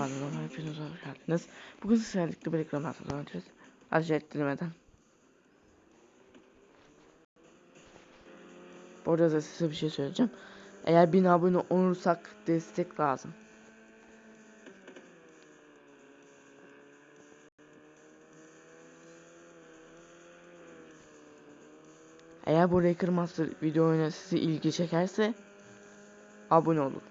kanalıma hepiniz hoş geldiniz. Bugün sizlerle bir reklam atacağız. Acele ettirmeden. Bu arada da size bir şey söyleyeceğim. Eğer 1000 abone olursak destek lazım. Eğer bu Raker Master video oyuna sizi ilgi çekerse abone olun.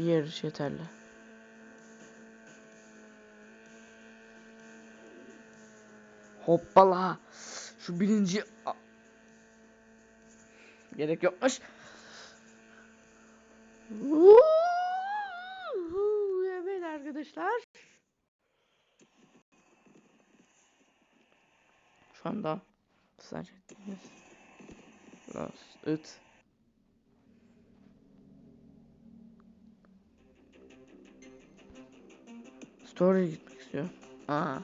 Bir yarış yeterli. Hoppala. Şu birinci... Gerek yokmuş. Evet arkadaşlar. Şu anda sadece Lost It Story'e gitmek istiyor. Aa.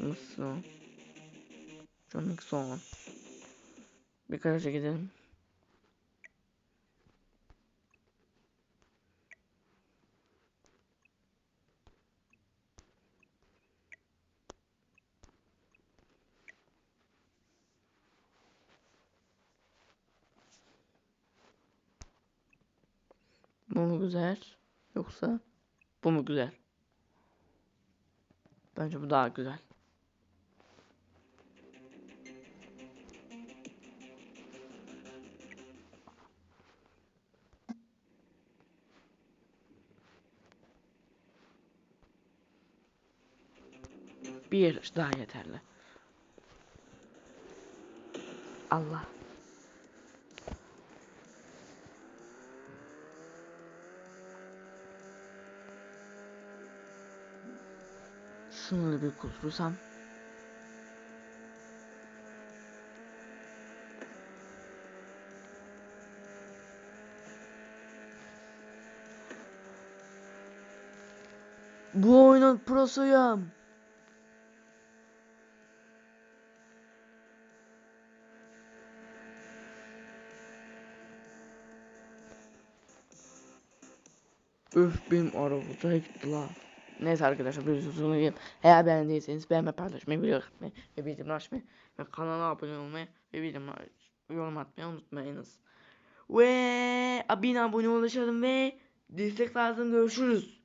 Nasıl? Çok son. Bir garaja gidelim. Bu mu güzel? Yoksa bu mu güzel? Bence bu daha güzel. Bir daha yeterli. Allah. Da bir kustursam. Bu oyunun prosuyum. Öf benim araba gitti la. Neyse arkadaşlar bir sonuna gelin. Eğer beğendiyseniz beğenme paylaşmayı, video atmayı ve bildirim açmayı ve kanala abone olmayı ve bildirim yorum atmayı unutmayınız. Ve bin abone ulaşalım ve destek lazım görüşürüz.